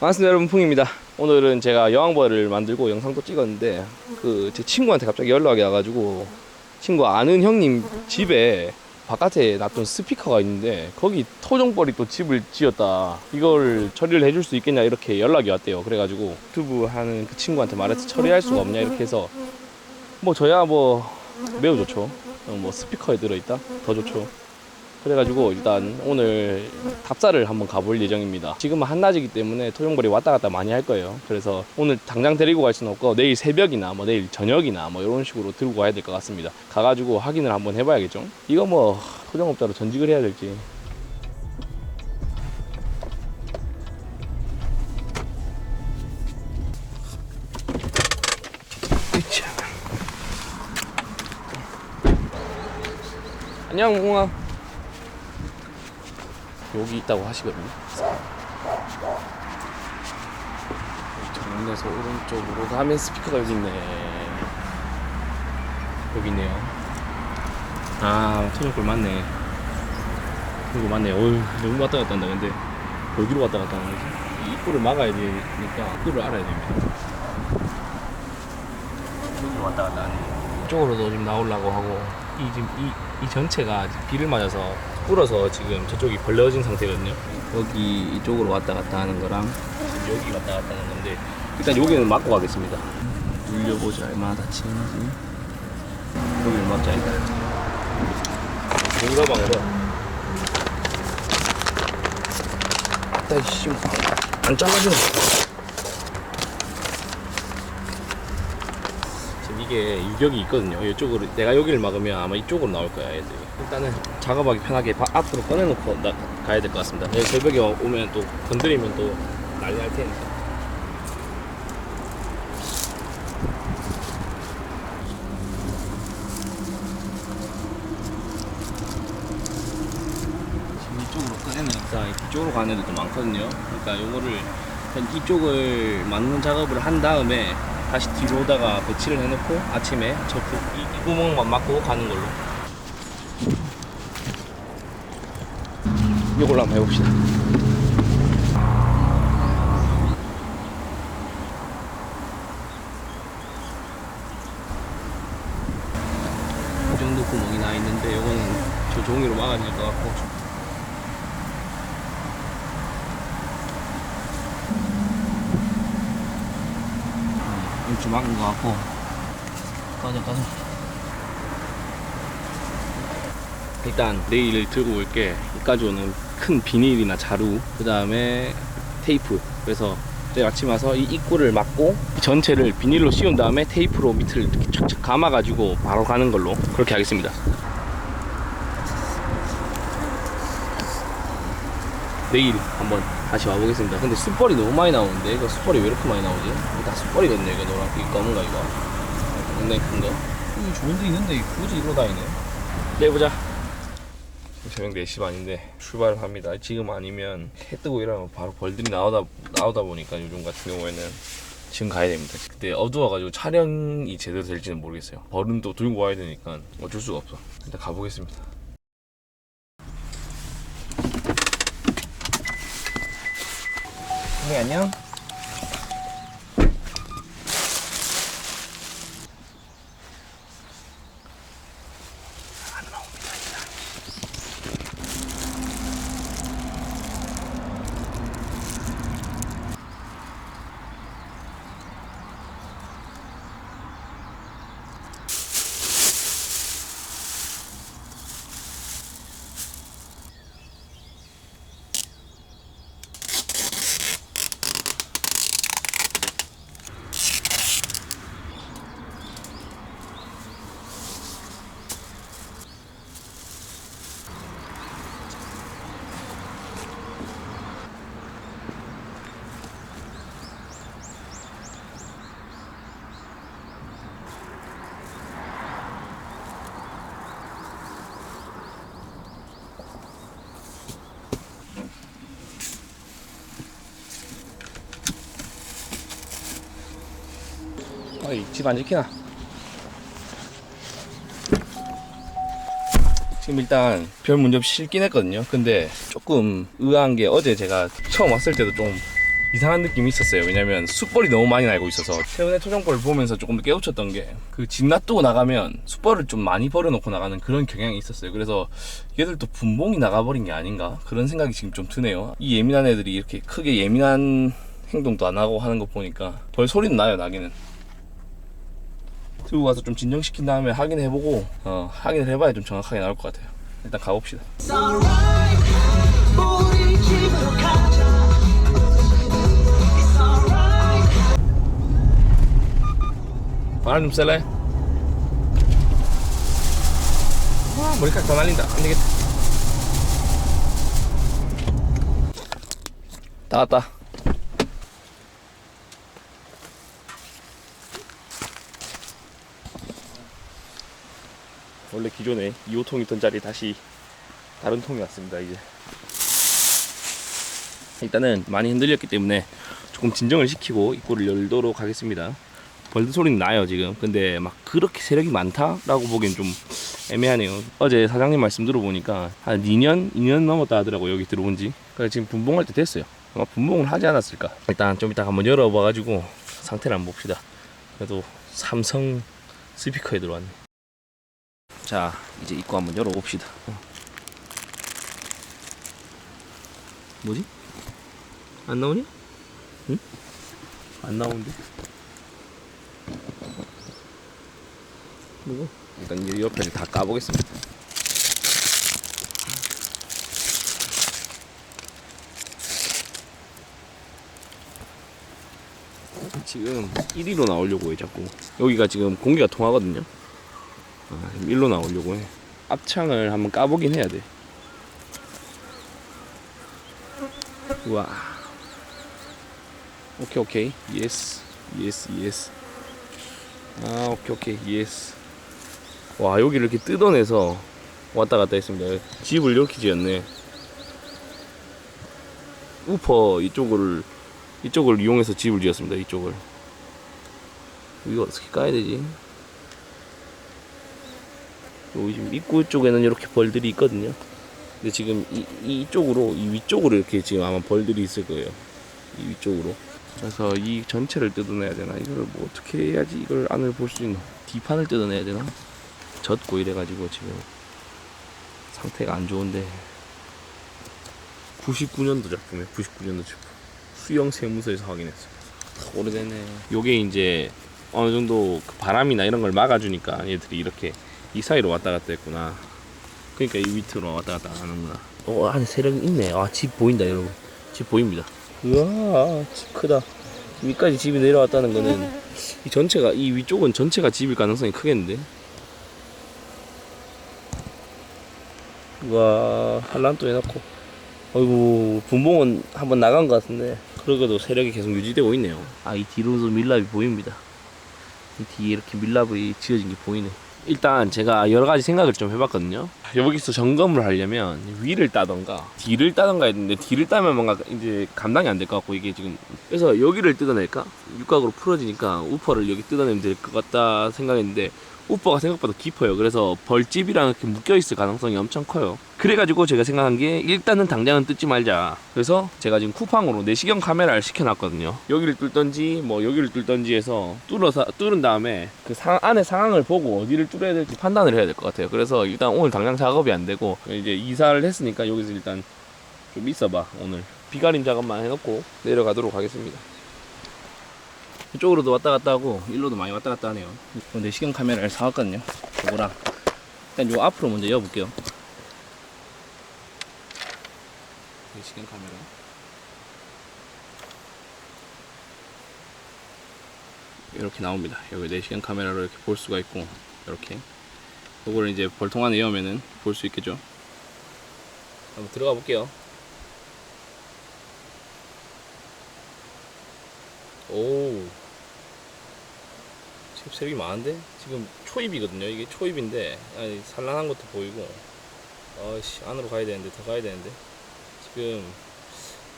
반갑습니다 여러분. 풍입니다. 오늘은 제가 여왕벌을 만들고 영상도 찍었는데 그 제 친구한테 갑자기 연락이 와가지고 친구 아는 형님 집에 바깥에 놨던 스피커가 있는데 거기 토종벌이 또 집을 지었다. 이걸 처리를 해줄 수 있겠냐 이렇게 연락이 왔대요. 그래가지고 유튜브 하는 그 친구한테 말해서 처리할 수가 없냐 이렇게 해서 뭐 저야 뭐 매우 좋죠. 어, 뭐 스피커에 들어있다? 더 좋죠 그래가지고 일단 오늘 답사를 한번 가볼 예정입니다. 지금은 한낮이기 때문에 토종벌이 왔다 갔다 많이 할 거예요. 그래서 오늘 당장 데리고 갈 수는 없고 내일 새벽이나 뭐 내일 저녁이나 뭐 이런 식으로 들고 가야 될 것 같습니다. 가가지고 확인을 한번 해봐야겠죠. 이거 뭐 토종업자로 전직을 해야 될지. 안녕 몽아. 여기 있다고 하시거든요. 정문에서 오른쪽으로 가면 스피커가 여기 있네. 여기 있네요. 아, 토종골 맞네. 이거 맞네. 어휴, 너무 왔다 갔다 한다. 근데 어디로 왔다 갔다 하는 거지? 이 입구를 막아야 되니까 입구를 알아야 됩니다. 여기로 왔다 갔다 하네. 이쪽으로도 지금 나오려고 하고 이 지금 이, 이 전체가 비를 맞아서 불어서 지금 저쪽이 벌려진 상태거든요. 여기 이쪽으로 왔다 갔다 하는 거랑 여기 왔다 갔다 하는 건데 일단 여기는 막고 가겠습니다. 눌려보자 얼마나 다치는지. 여기를 막자 일단. 공가방으로. 아따 씨, 안 잘라주네. 지금 이게 유격이 있거든요. 이쪽으로 내가 여기를 막으면 아마 이쪽으로 나올 거야 애들이. 일단은 작업하기 편하게 바- 앞으로 꺼내놓고 나, 가야 될 것 같습니다. 내일 새벽에 오면 또 건드리면 또 난리 날 테니까. 지금 이쪽으로 꺼내니까 이쪽으로 가는 애들도 많거든요. 그러니까 요거를 이쪽을 맞는 작업을 한 다음에 다시 뒤로 오다가 배치를 해놓고 아침에 저 구, 이, 이 구멍만 막고 가는 걸로. 이걸로 한번 해봅시다. 이 정도 구멍이 나 있는데 이거는 저 종이로 막아야 될것 같고. 이렇게 막은 것 같고. 꺼져 꺼져 일단 내일 들고 올게. 여기까지 오는 큰 비닐이나 자루 그 다음에 테이프 그래서 아침 와서 이 입구를 막고 이 전체를 비닐로 씌운 다음에 테이프로 밑을 이렇게 촥촥 감아가지고 바로 가는 걸로 그렇게 하겠습니다 내일 한번 다시 와보겠습니다 근데 숯벌이 너무 많이 나오는데 이거 숯벌이 왜 이렇게 많이 나오지? 이거 다 숯벌이거든요 이거 노란 이 검은가 이거 굉장히 큰거 이거 좋은 데 있는데 굳이 이러고 다니네. 내일 보자. 새벽 4시 반인데 출발을 합니다. 지금 아니면 해 뜨고 이러면 바로 벌들이 나오다 나오다 보니까 요즘 같은 경우에는 지금 가야 됩니다. 그때 어두워가지고 촬영이 제대로 될지는 모르겠어요. 벌은 또 들고 와야 되니까 어쩔 수가 없어. 일단 가보겠습니다. 네 안녕. 어이 집안 지키나? 지금 일단 별 문제 없이 실긴 했거든요. 근데 조금 의아한 게 어제 제가 처음 왔을 때도 좀 이상한 느낌이 있었어요. 왜냐면 숯벌이 너무 많이 날고 있어서 최근에 초정벌을 보면서 조금 더 깨우쳤던 게 그집 놔두고 나가면 숯벌을 좀 많이 버려놓고 나가는 그런 경향이 있었어요. 그래서 얘들도 분봉이 나가버린 게 아닌가 그런 생각이 지금 좀 드네요. 이 예민한 애들이 이렇게 크게 예민한 행동도 안 하고 하는 거 보니까 벌 소리는 나요 나기는. 들고 가서 좀 진정시킨 다음에 확인해보고 어, 확인을 해봐야 좀 정확하게 나올 것 같아요. 일단 가봅시다. 바람 좀 쐴래? 와 머리카락 다 날린다 안 되겠다 다 왔다 원래 기존에 2호통 있던 자리 다시 다른 통이 왔습니다 이제. 일단은 많이 흔들렸기 때문에 조금 진정을 시키고 입구를 열도록 하겠습니다. 벌드 소리는 나요 지금. 근데 막 그렇게 세력이 많다라고 보기엔 좀 애매하네요. 어제 사장님 말씀 들어보니까 한 2년 2년 넘었다 하더라고 여기 들어온 지. 그래서 지금 분봉할 때 됐어요. 아마 분봉을 하지 않았을까. 일단 좀 이따 한번 열어봐 가지고 상태를 한번 봅시다. 그래도 삼성 스피커에 들어왔네 자 이제 입구 한번 열어봅시다 어. 뭐지? 안 나오냐? 응? 안 나오는데? 그리고 일단 이 옆에를 다 까보겠습니다. 지금 1위로 나오려고 해 자꾸 여기가 지금 공기가 통하거든요 아, 1로 나오려고 해. 앞창을 한번 까보긴 해야 돼. 우와. 오케이 오케이. 예스 예스 예스 아 오케이 오케이. 예스 와 여기를 이렇게 뜯어내서 왔다 갔다 했습니다. 집을 이렇게 지었네. 우퍼 이쪽을 이쪽을 이용해서 집을 지었습니다 이쪽을. 이거 어떻게 까야 되지 여기 지금 입구 쪽에는 이렇게 벌들이 있거든요. 근데 지금 이, 이쪽으로 이 위쪽으로 이렇게 지금 아마 벌들이 있을 거예요. 이 위쪽으로. 그래서 이 전체를 뜯어내야 되나? 이걸 뭐 어떻게 해야지 이걸 안을 볼 수 있나? 뒤판을 뜯어내야 되나? 젖고 이래가지고 지금 상태가 안 좋은데. 99년도 작품이에요. 99년도 작품. 수영 세무서에서 확인했어요. 오래됐네. 요게 이제 어느 정도 그 바람이나 이런 걸 막아주니까 얘들이 이렇게 이 사이로 왔다 갔다 했구나. 그러니까 이 밑으로 왔다 갔다 하는구나. 어 안에 세력이 있네. 아 집 보인다 여러분. 집 보입니다. 우와 집 크다. 위까지 집이 내려왔다는 거는 이 전체가 이 위쪽은 전체가 집일 가능성이 크겠는데? 우와 한란도 해놓고. 어이구 분봉은 한번 나간 것 같은데. 그러고도 세력이 계속 유지되고 있네요. 아 이 뒤로도 밀랍이 보입니다. 이 뒤에 이렇게 밀랍이 지어진 게 보이네 일단 제가 여러 가지 생각을 좀 해봤거든요. 여기서 점검을 하려면 위를 따던가 뒤를 따던가 했는데 뒤를 따면 뭔가 이제 감당이 안 될 것 같고 이게 지금 그래서 여기를 뜯어낼까 육각으로 풀어지니까 우퍼를 여기 뜯어내면 될 것 같다 생각했는데 우퍼가 생각보다 깊어요. 그래서 벌집이랑 이렇게 묶여 있을 가능성이 엄청 커요. 그래가지고 제가 생각한 게 일단은 당장은 뜯지 말자. 그래서 제가 지금 쿠팡으로 내시경 카메라를 시켜놨거든요. 여기를 뚫던지 뭐 여기를 뚫던지 해서 뚫어서 뚫은 다음에 그 상, 안에 상황을 보고 어디를 뚫어야 될지 판단을 해야 될 것 같아요. 그래서 일단 오늘 당장 작업이 안 되고 이제 이사를 했으니까 여기서 일단 좀 있어봐 오늘 비가림 작업만 해놓고 내려가도록 하겠습니다. 이쪽으로도 왔다 갔다 하고 일로도 많이 왔다 갔다 하네요. 내시경 카메라를 사왔거든요. 그거랑 일단 요 앞으로 먼저 열어볼게요. 내시경 카메라. 이렇게 나옵니다. 여기 내시경 카메라로 이렇게 볼 수가 있고 이렇게 이거를 이제 벌통 안에 넣으면은 볼 수 있겠죠. 한번 들어가 볼게요. 오. 세력이 많은데? 지금 초입이거든요. 이게 초입인데, 아니, 산란한 것도 보이고, 아씨, 안으로 가야 되는데, 더 가야 되는데. 지금,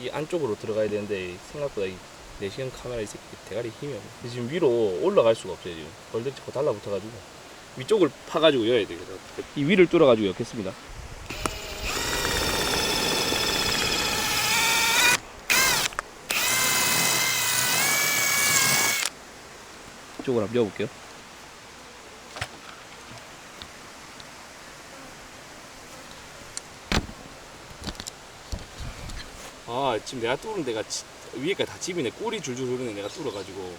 이 안쪽으로 들어가야 되는데, 생각보다 이 내시경 카메라 이 새끼 대가리 힘이 없네. 지금 위로 올라갈 수가 없어요, 지금. 자꾸 달라붙어가지고. 위쪽을 파가지고 여야 돼. 그래서 이 위를 뚫어가지고 엮겠습니다. 이쪽으로 한번 여볼게요. 아 지금 내가 뚫은 데가 지- 위에까지 다 집이네. 꿀이 줄줄 흐르네 내가 뚫어가지고.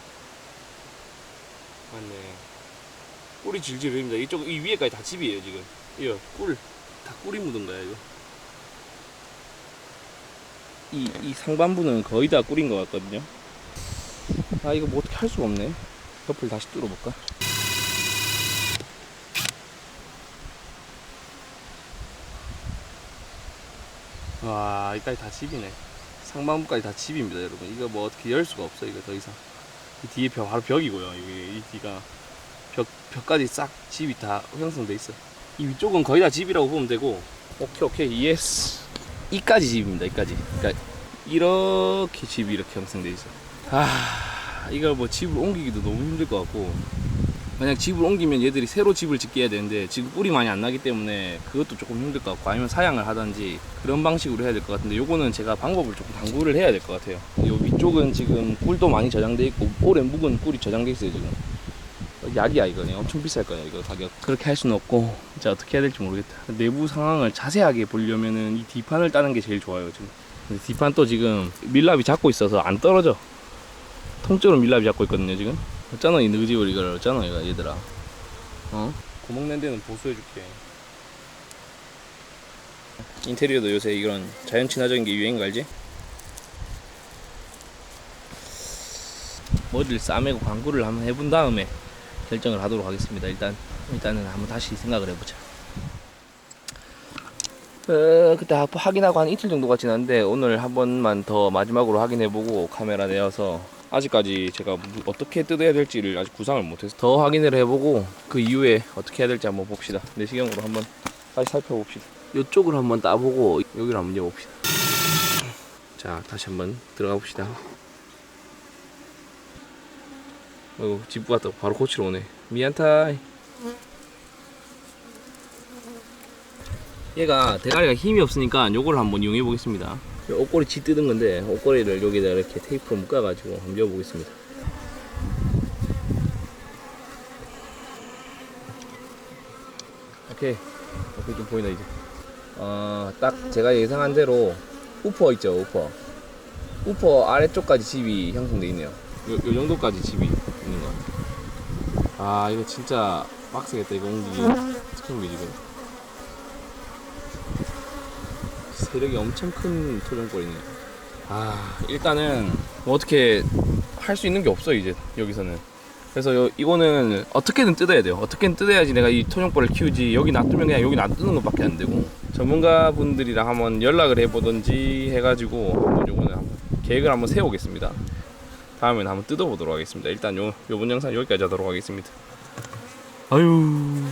맞네. 꿀이 줄줄 흐릅니다. 이쪽 이 위에까지 다 집이에요 지금. 이거 꿀다 꿀이 묻은 거야 이거. 이, 이 상반부는 거의 다 꿀인 것 같거든요. 아 이거 뭐 어떻게 할 수가 없네 옆을 다시 뚫어볼까? 와 여기까지 다 집이네. 상반부까지 다 집입니다 여러분. 이거 뭐 어떻게 열 수가 없어 이거 더 이상. 이 뒤에 벽 바로 벽이고요 이게. 이 뒤가 벽 벽까지 싹 집이 다 형성돼 있어. 이 위쪽은 거의 다 집이라고 보면 되고. 오케이 오케이. 예스. 이까지 집입니다 이까지. 그러니까 이렇게 집이 이렇게 형성돼 있어. 아 이걸 뭐 집을 옮기기도 너무 힘들 것 같고. 만약 집을 옮기면 얘들이 새로 집을 짓게 해야 되는데 지금 꿀이 많이 안 나기 때문에 그것도 조금 힘들 것 같고 아니면 사양을 하든지 그런 방식으로 해야 될 것 같은데 요거는 제가 방법을 조금 당구를 해야 될 것 같아요. 요 위쪽은 지금 꿀도 많이 저장돼 있고 오래 묵은 꿀이 저장돼 있어요 지금. 약이야 이거 엄청 비쌀 거야 이거 가격. 그렇게 할 수는 없고 이제 어떻게 해야 될지 모르겠다. 내부 상황을 자세하게 보려면은 이 뒷판을 따는 게 제일 좋아요 지금. 뒷판 또 지금 밀랍이 잡고 있어서 안 떨어져 통째로 밀랍이 잡고 있거든요 지금 어쩌나 이 느그집을 이걸 어쩌나 이거 얘들아 어? 구멍 낸 데는 보수해줄게 인테리어도 요새 이런 자연 친화적인 게 유행인 거 알지? 머리를 싸매고 광고를 한번 해본 다음에 결정을 하도록 하겠습니다. 일단 일단은 한번 다시 생각을 해보자. 어, 그때 하- 확인하고 한 이틀 정도가 지났는데 오늘 한 번만 더 마지막으로 확인해보고 카메라 내어서 아직까지 제가 무- 어떻게 뜯어야 될지를 아직 구상을 못해서 더 확인을 해보고 그 이후에 어떻게 해야 될지 한번 봅시다. 내시경으로 한번 다시 살펴봅시다. 이쪽을 한번 따보고 여기를 한번 여봅시다. 자 다시 한번 들어가 봅시다. 어이구 집 왔다 바로 고치러 오네 미안타이 얘가 대가리가 힘이 없으니까 요걸 한번 이용해 보겠습니다 요 옷걸이 지 뜯은 건데 옷걸이를 여기다 이렇게 테이프로 묶어 가지고 한번 이어 보겠습니다. 오케이. 오케이 좀 보이나 이제? 어딱 제가 예상한 대로 우퍼 있죠 우퍼. 우퍼 아래쪽까지 집이 형성돼 있네요. 요, 요 정도까지 집이 있는 거. 아 이거 진짜 빡세겠다 이거 옮기기 어떻게 옮기지 이 거 세력이 엄청 큰 토종골이네 아 일단은 뭐 어떻게 할 수 있는 게 없어 이제 여기서는. 그래서 요, 이거는 어떻게든 뜯어야 돼요. 어떻게든 뜯어야지 내가 이 토종벌을 키우지. 여기 놔두면 그냥 여기 놔두는 것밖에 안 되고. 전문가 분들이랑 한번 연락을 해보든지 해가지고 한번 요거는 한번 계획을 한번 세우겠습니다. 다음에는 한번 뜯어보도록 하겠습니다. 일단 요, 요번 영상 여기까지 하도록 하겠습니다. 아유,